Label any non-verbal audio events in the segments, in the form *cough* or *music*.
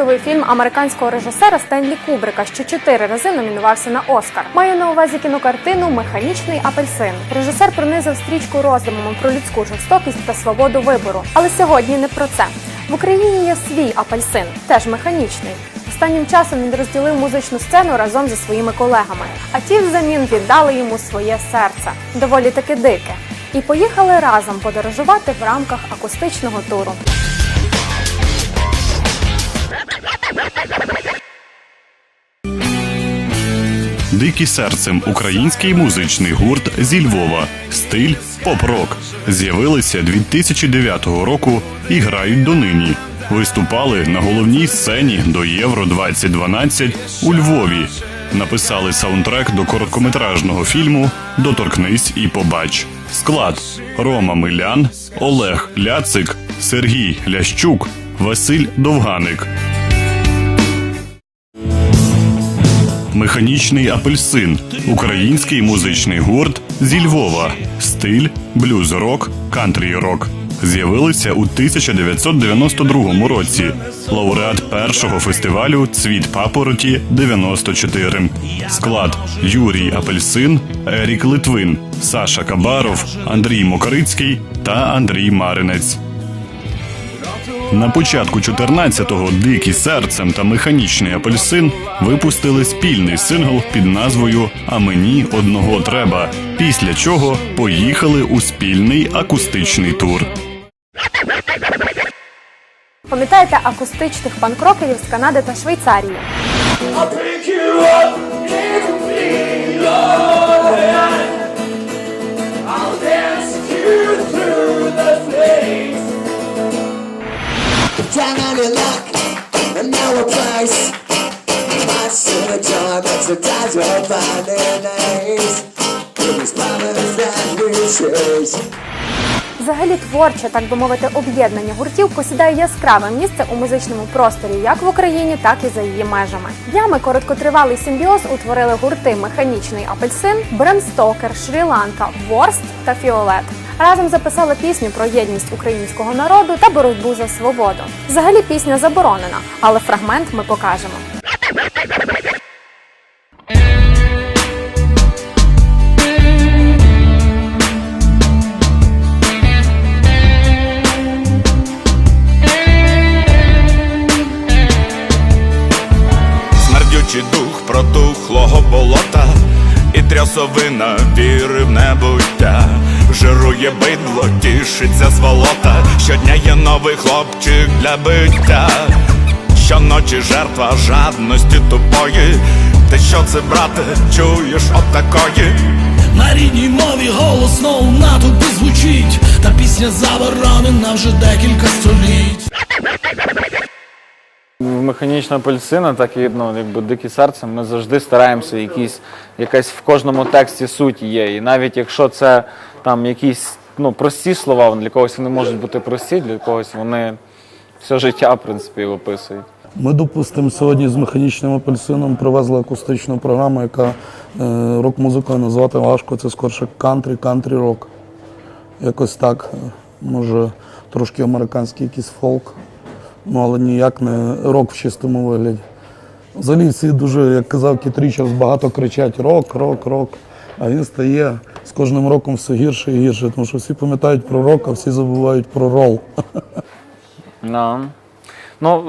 Культовий фільм американського режисера Стенлі Кубрика, що чотири рази номінувався на Оскар? Маю на увазі кінокартину Механічний апельсин. Режисер пронизав стрічку роздумами про людську жорстокість та свободу вибору. Але сьогодні не про це. В Україні є свій апельсин, теж механічний. Останнім часом він розділив музичну сцену разом зі своїми колегами. А ті взамін віддали йому своє серце, доволі таки дике. І поїхали разом подорожувати в рамках акустичного туру. Дикі серцем український музичний гурт зі Львова. Стиль поп-рок. З'явилися 2009 року і грають донині. Виступали на головній сцені до Євро 2012 у Львові. Написали саундтрек до короткометражного фільму Доторкнись і побач. Склад Рома Милян, Олег Ляцик, Сергій Лящук, Василь Довганик. Механічний апельсин український музичний гурт зі Львова. Стиль блюз-рок, кантрі-рок. З'явилися у 1992 році. Лауреат першого фестивалю Цвіт папороті 94. Склад Юрій Апельсин, Ерік Литвин, Саша Кабаров, Андрій Мокрицький та Андрій Маринець. На початку 14-го дикі серцем та механічний апельсин випустили спільний сингл під назвою А мені одного треба. Після чого поїхали у спільний акустичний тур. Пам'ятаєте акустичних панкрокерів з Канади та Швейцарії? I'll pick you up down on your luck and no price. Much to the joy, but sometimes we'll find their names in these promises that we choose. Взагалі творче, так би мовити, об'єднання гуртів посідає яскраве місце у музичному просторі як в Україні, так і за її межами. Днями короткотривалий симбіоз утворили гурти Механічний апельсин, Бремстокер, Шрі-Ланка, Ворст та Фіолет. Разом записали пісню про єдність українського народу та боротьбу за свободу. Взагалі пісня заборонена, але фрагмент ми покажемо. Жирує бидло, тішиться сволота. Щодня є новий хлопчик для биття. Щоночі жертва жадності тупої. Ти що це, брате, чуєш от такої? На рідній мові голосно у натовпі звучить, та пісня заборонена вже декілька століть. Механічна апельсина, так і ну, якби дикі серце, ми завжди стараємося якісь, якась в кожному тексті суть є. І навіть якщо це там якісь ну, прості слова, для когось вони можуть бути прості, для когось вони все життя, в принципі, описують. Ми, допустимо, сьогодні з механічним апельсином привезли акустичну програму, яка е, рок-музикою назвати важко. Це скорше кантрі, кантрі-рок. Якось так. е, Може, трошки американський якийсь фолк, ну але ніяк не рок в чистому вигляді. Взагалі всі дуже, як казав Кіт багато кричать рок, рок, рок. А він стає з кожним роком все гірше і гірше, тому що всі пам'ятають про рок, а всі забувають про рол. *laughs* No. Ну,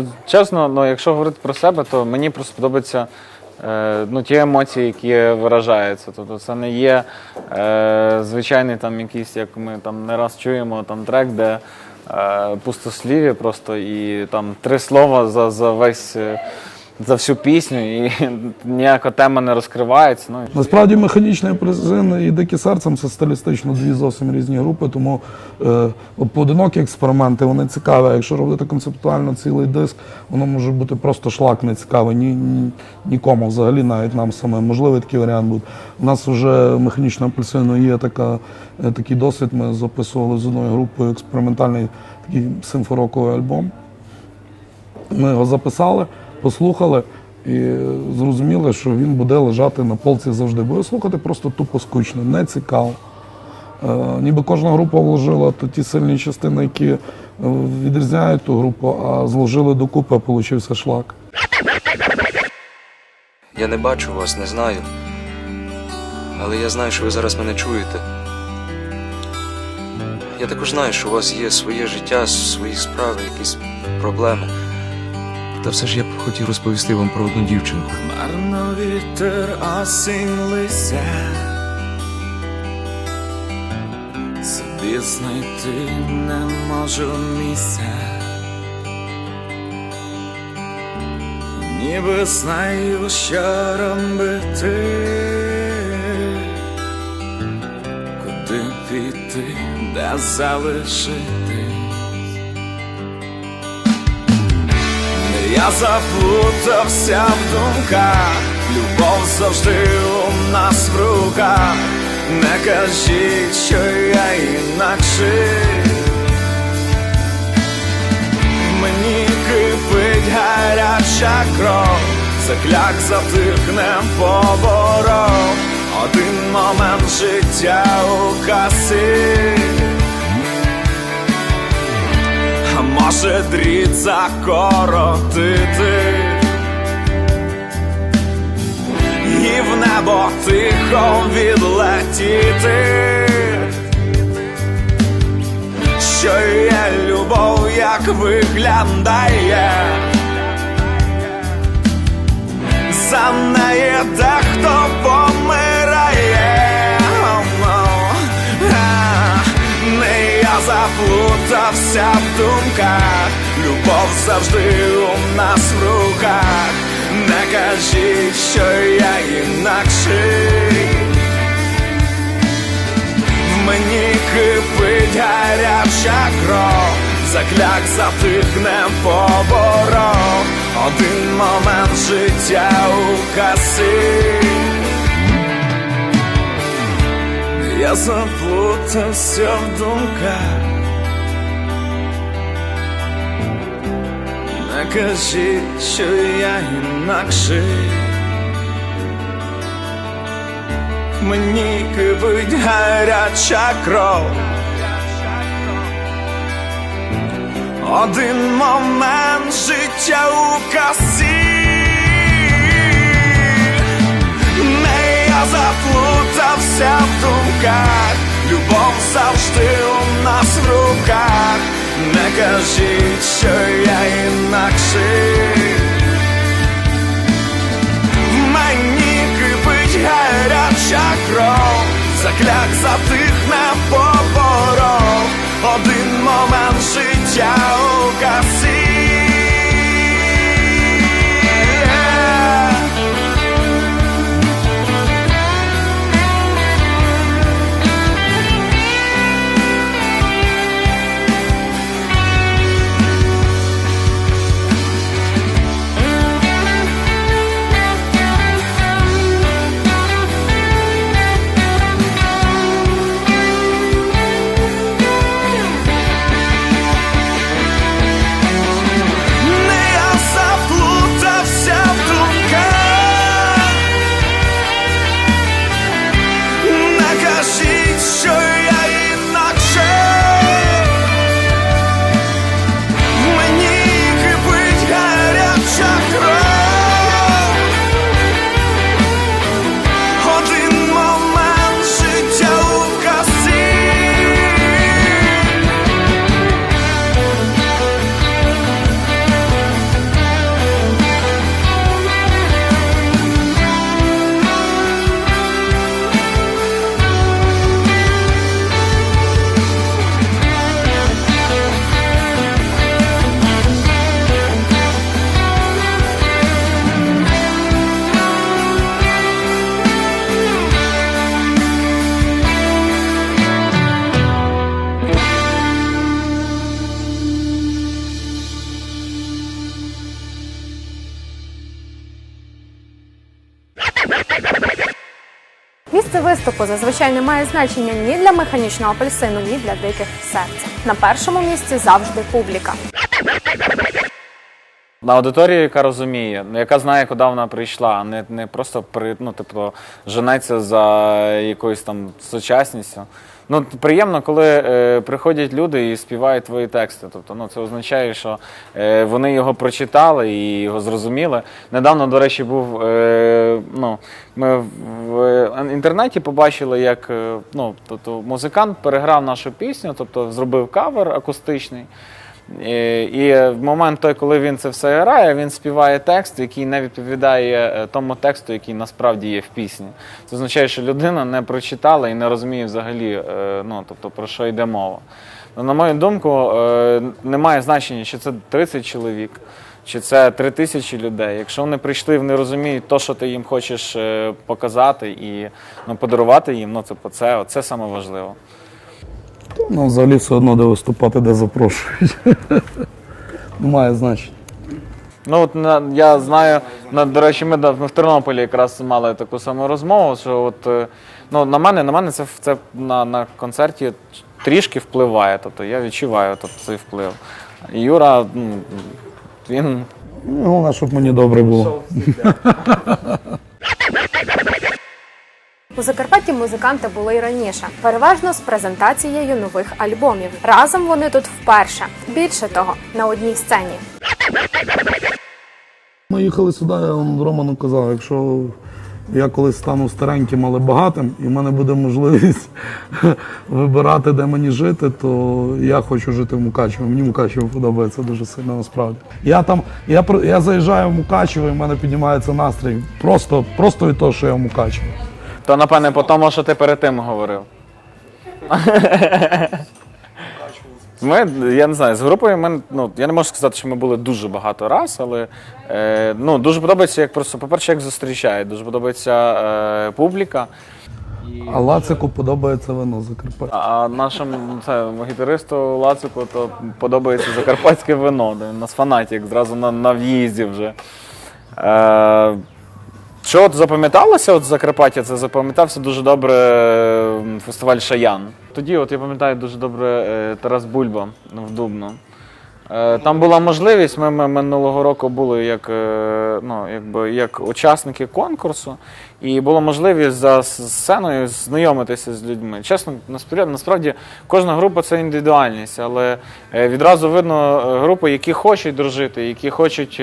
е, чесно, ну, якщо говорити про себе, то мені просто подобаються е, ну, ті емоції, які виражаються. Тобто це не є е, звичайний там якийсь, як ми там не раз чуємо, там трек, де пустослів'я просто і там три слова за, за весь. За всю пісню і *laughs* ніяка тема не розкривається. Ну, і Насправді механічний апельсин і дикі серцем це стилістично дві зовсім різні групи, тому е, поодинокі експерименти вони цікаві. Якщо робити концептуально цілий диск, воно може бути просто шлак не цікавий ні, ні, нікому взагалі, навіть нам самим. Можливий такий варіант буде. У нас вже механічного апельсину є така, е, такий досвід. Ми записували з одною групою експериментальний такий симфороковий альбом. Ми його записали, послухали і зрозуміли, що він буде лежати на полці завжди. Бо слухати просто тупо скучно, не цікаво. Е, ніби кожна група вложила т- ті сильні частини, які е, відрізняють ту групу, а зложили докупи, а получився шлак. Я не бачу вас, не знаю. Але я знаю, що ви зараз мене чуєте. Я також знаю, що у вас є своє життя, свої справи, якісь проблеми. Та все ж я б хотів розповісти вам про одну дівчинку. Марно вітер осінь лися Собі знайти не можу місця. Ніби знаю, що робити. Куди піти, де залишити Я заплутався в думках, любов завжди у нас в руках. Не кажіть, що я інакший. Мені кипить гаряча кров, закляк затихне поборов. Один момент життя у касі. Може дріт закоротити? І в небо тихо відлетіти? Що є любов, як виглядає? За неї дехто помирає я заплутався в думках, любов завжди у нас в руках. Не кажіть, що я інакший. В мені кипить гаряча кров, закляк затихне поборов. Один момент життя у касі. Я заплутався в думках. Не кажіть, що я інакший. Мені кипить гаряча кров. Один момент життя у касі. Заплутався в думках, любов завжди у нас в руках. Не кажіть, що я інакший. В мені кипить гаряча кров, закляк затихне поборов. Один момент життя у касі. Місце зазвичай не має значення ні для механічного апельсину, ні для диких серця. На першому місці завжди публіка. На аудиторію, яка розуміє, яка знає, куди вона прийшла, а не, не просто при, ну, типу, женеться за якоюсь там сучасністю. Ну, приємно, коли е, приходять люди і співають твої тексти. Тобто, ну, це означає, що е, вони його прочитали і його зрозуміли. Недавно, до речі, був е, ну, ми в, в інтернеті побачили, як е, ну, тобто, музикант переграв нашу пісню, тобто зробив кавер акустичний. І, і в момент той, коли він це все грає, він співає текст, який не відповідає е, тому тексту, який насправді є в пісні. Це означає, що людина не прочитала і не розуміє взагалі, е, ну, тобто, про що йде мова. Ну, на мою думку, е, немає значення, чи це 30 чоловік, чи це 3 тисячі людей. Якщо вони прийшли і вони розуміють те, що ти їм хочеш е, показати і ну, подарувати їм, ну, це, це, це саме важливо. Ну, взагалі все одно де виступати, де запрошують. *laughs* Немає значення. Ну от на, я знаю, на, до речі, ми, ми в Тернополі якраз мали таку саму розмову, що от, е, ну, на мене, на мене це, це на, на концерті трішки впливає. Тобто я відчуваю тобто, цей вплив. Юра, ну, він Ну, Головне, щоб мені добре було. *laughs* У Закарпатті музиканти були й раніше, переважно з презентацією нових альбомів. Разом вони тут вперше. Більше того, на одній сцені. Ми їхали сюди, я Роману казав, якщо я колись стану стареньким, але багатим, і в мене буде можливість *laughs* вибирати, де мені жити, то я хочу жити в Мукачево. Мені Мукачево подобається дуже сильно насправді. Я там, я, я заїжджаю в Мукачево, і в мене піднімається настрій. Просто, просто від того, що я в Мукачево. То напевне по тому, що ти перед тим говорив. *laughs* Ми, я не знаю, з групою ми, ну, я не можу сказати, що ми були дуже багато раз, але е, ну, дуже подобається, як просто, по-перше, як зустрічають, дуже подобається е, публіка. А Лацику подобається вино Закарпаття. А нашому це, гітаристу Лацику то подобається закарпатське вино. де Він нас фанатік зразу на, на в'їзді вже. Е, що от запам'яталося от Закарпаття? Це запам'ятався дуже добре фестиваль Шаян. Тоді, от я пам'ятаю дуже добре е, Тарас Бульба в Дубно. Е, Там була можливість, ми, ми минулого року були як, е, ну, якби, як учасники конкурсу, і була можливість за сценою знайомитися з людьми. Чесно, насправді, кожна група це індивідуальність, але е, відразу видно групи, які хочуть дружити, які хочуть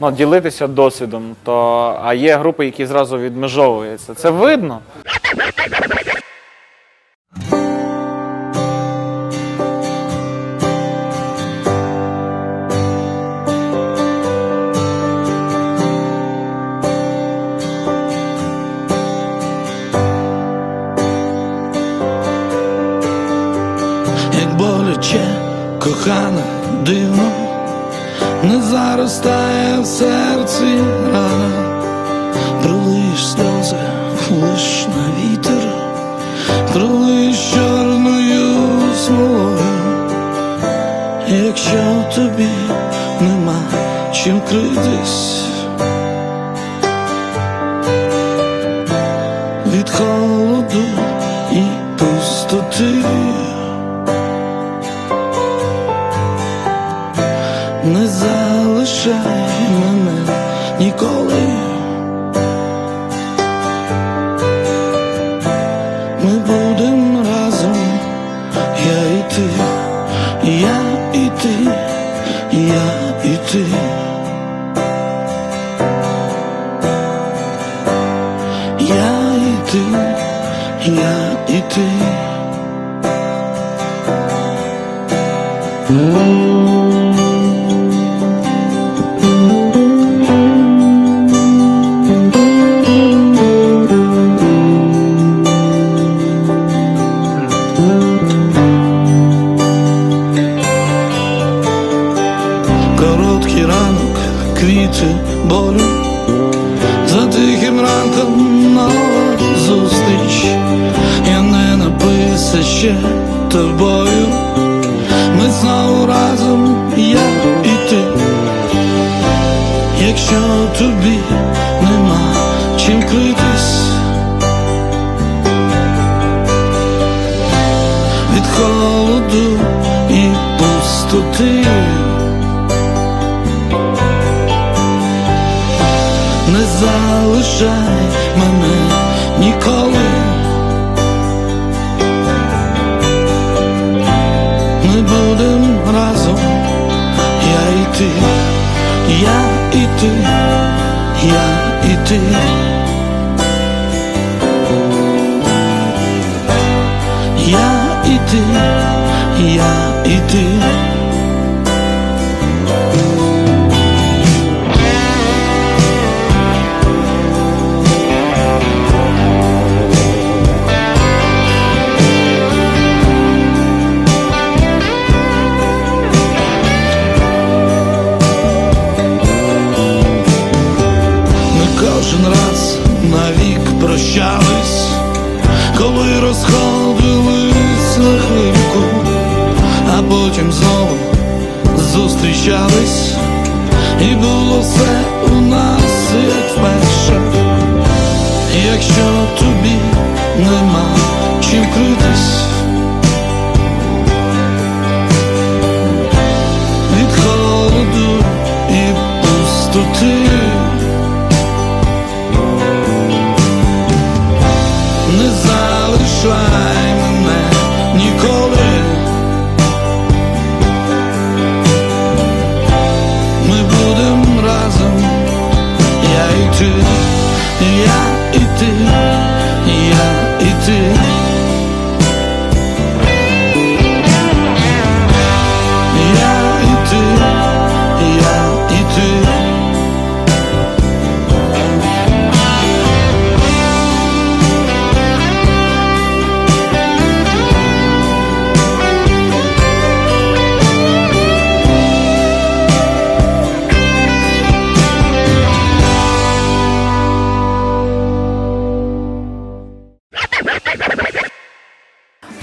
ну, ділитися досвідом. То, а є групи, які зразу відмежовуються. Це видно. Чим критись. Від холоду і пустоти не залишай Ми будем разом, я і ти, я і ти, я і ти. Я і ти, я і ти. Прощались, коли розходились на хвильку, а потім знову зустрічались, і було все у нас як вперше. Якщо тобі нема чим критись від холоду і пустоти.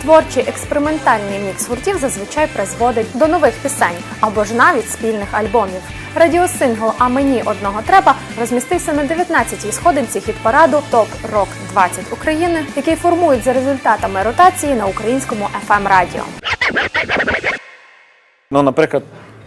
Творчий експериментальний мікс гуртів зазвичай призводить до нових пісень або ж навіть спільних альбомів. Радіосингл А мені одного треба розмістився на 19-й сходинці хіт-параду Топ Рок 20 України, який формують за результатами ротації на українському fm радіо. Ну, наприклад,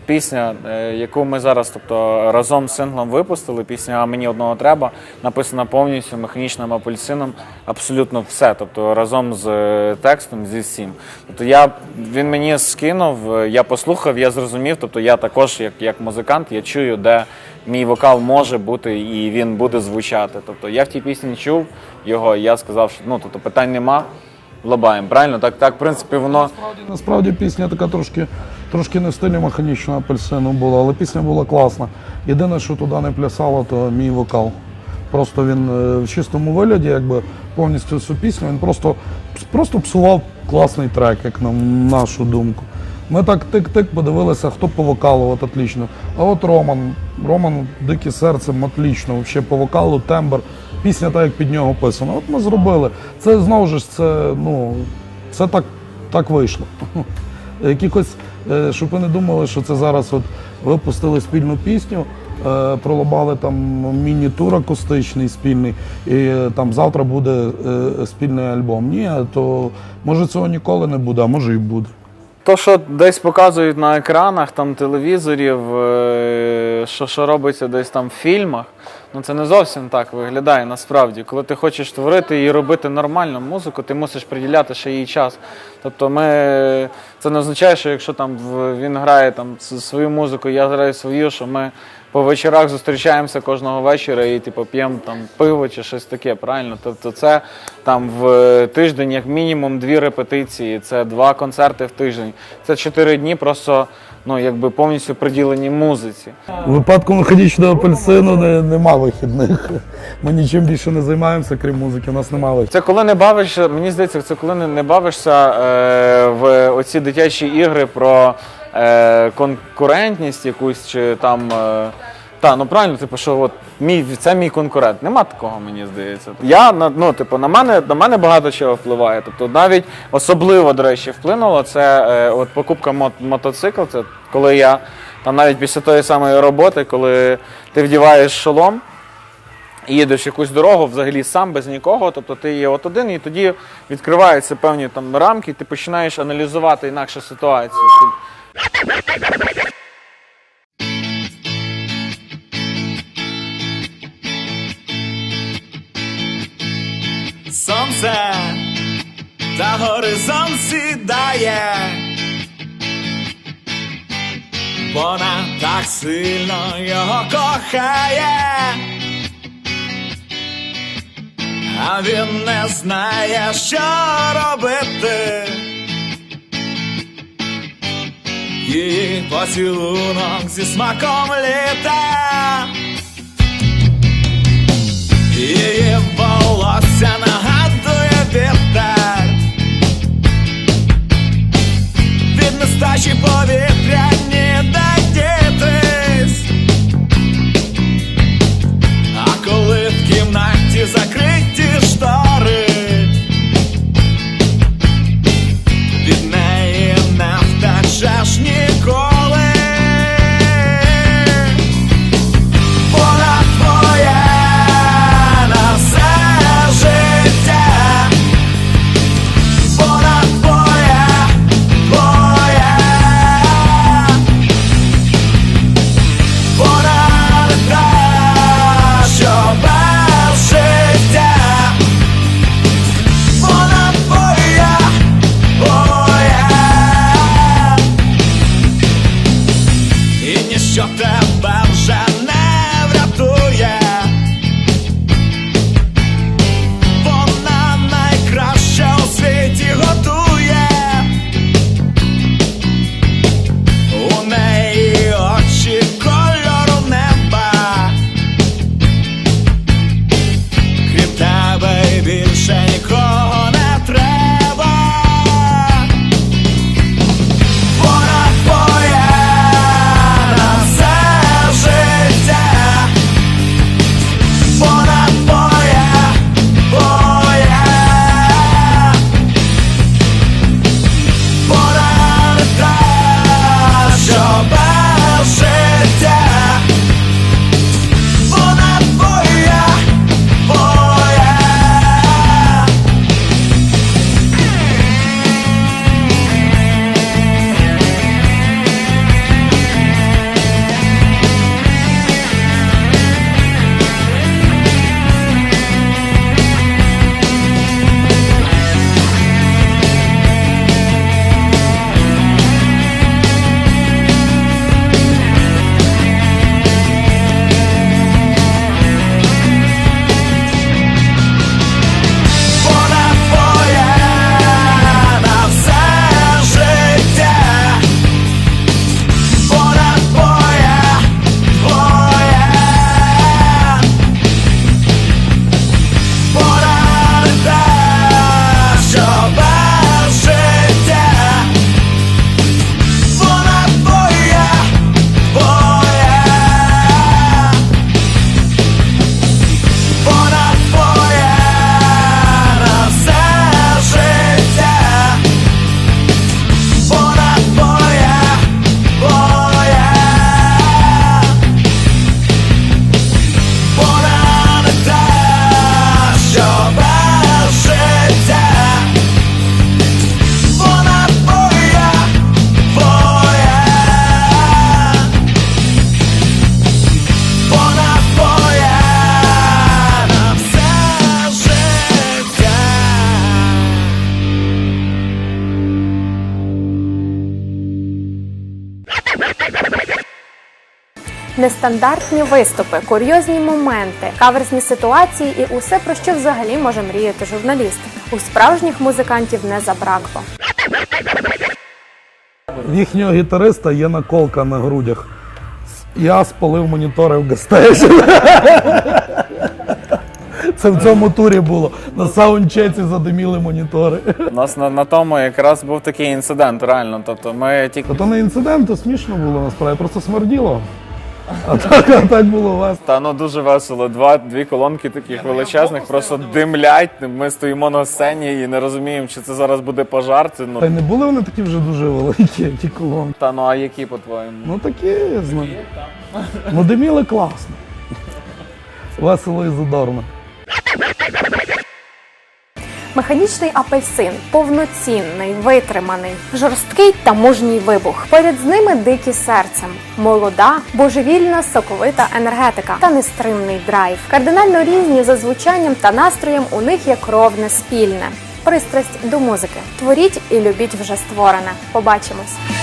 пісня, е, яку ми зараз, тобто разом з синглом випустили, пісня А мені одного треба, написана повністю механічним апельсином, абсолютно все. Тобто разом з е, текстом, зі всім. Тобто я він мені скинув, е, я послухав, я зрозумів. Тобто я також, як, як музикант, я чую, де мій вокал може бути і він буде звучати. Тобто я в тій пісні чув його, і я сказав, що ну тобто питань нема. Лабаємо, правильно? Так, так, в принципі, воно насправді Насправді пісня така трошки, трошки не в стилі механічного апельсину була, але пісня була класна. Єдине, що туди не плясало, то мій вокал. Просто він е, в чистому вигляді, якби повністю цю пісню, він просто, просто псував класний трек, як на нашу думку. Ми так тик-тик подивилися, хто по вокалу, от отлично. А от Роман, Роман дике серцем, отлично, взагалі по вокалу, тембр. Пісня так, як під нього писана. От ми зробили. Це знову ж це, ну, це так, так вийшло. *laughs* Якихось, щоб ви не думали, що це зараз от випустили спільну пісню, е, пролобали там міні-тур акустичний спільний, і е, там завтра буде е, спільний альбом. Ні, то може цього ніколи не буде, а може і буде. То, що десь показують на екранах там телевізорів, е, що, що робиться десь там в фільмах, ну це не зовсім так виглядає насправді. Коли ти хочеш творити і робити нормальну музику, ти мусиш приділяти ще їй час. Тобто ми, це не означає, що якщо там він грає там свою музику, я граю свою, що ми по вечорах зустрічаємося кожного вечора і типу п'ємо там пиво чи щось таке, правильно? Тобто це там в тиждень, як мінімум, дві репетиції, це два концерти в тиждень. Це чотири дні просто ну якби повністю приділені музиці. У випадку механічного апельсину не, нема вихідних. Ми нічим більше не займаємося, крім музики. У нас немає. Це коли не бавишся, мені здається, це коли не, не бавишся е, в оці дитячі ігри про е, конкурентність якусь чи там. Е, та, ну правильно, типу, що от мій це мій конкурент. Нема такого, мені здається. Я на ну, типу, на мене на мене багато чого впливає. Тобто, навіть особливо, до речі, вплинуло це е, от покупка мот- мотоцикла. Це коли я там навіть після тої самої роботи, коли ти вдіваєш шолом і їдеш якусь дорогу взагалі сам без нікого, тобто ти є от один, і тоді відкриваються певні там рамки, і ти починаєш аналізувати інакше ситуацію. Сонце за горизонт сідає. Вона так сильно його кохає, а він не знає, що робити. Її поцілунок зі смаком літа. Нестачі повітря дітись А коли в кімнаті закриті штори Нестандартні виступи, курйозні моменти, каверзні ситуації і усе про що взагалі може мріяти журналіст. У справжніх музикантів не забракло. В їхнього гітариста є наколка на грудях. Я спалив монітори в гастежі. *laughs* Це в цьому турі було. На саундчеці задиміли монітори. У нас на, на тому якраз був такий інцидент, реально. Тобто ми тільки Та то не інцидент, то смішно було насправді, просто смерділо. А так, а так було весело. Та ну дуже весело. Два дві колонки таких величезних, просто димлять. Ми стоїмо на сцені і не розуміємо, чи це зараз буде пожар. Це Та й ну не були вони такі вже дуже великі, ті колонки. та ну а які по-твоєму? Ну такі, я знаю. Ну диміли класно. Весело і задорно. Механічний апельсин повноцінний, витриманий, жорсткий та мужній вибух. Поряд з ними дикі серцем, молода, божевільна, соковита енергетика та нестримний драйв. Кардинально різні за звучанням та настроєм у них є кровне спільне. Пристрасть до музики. Творіть і любіть вже створене. Побачимось.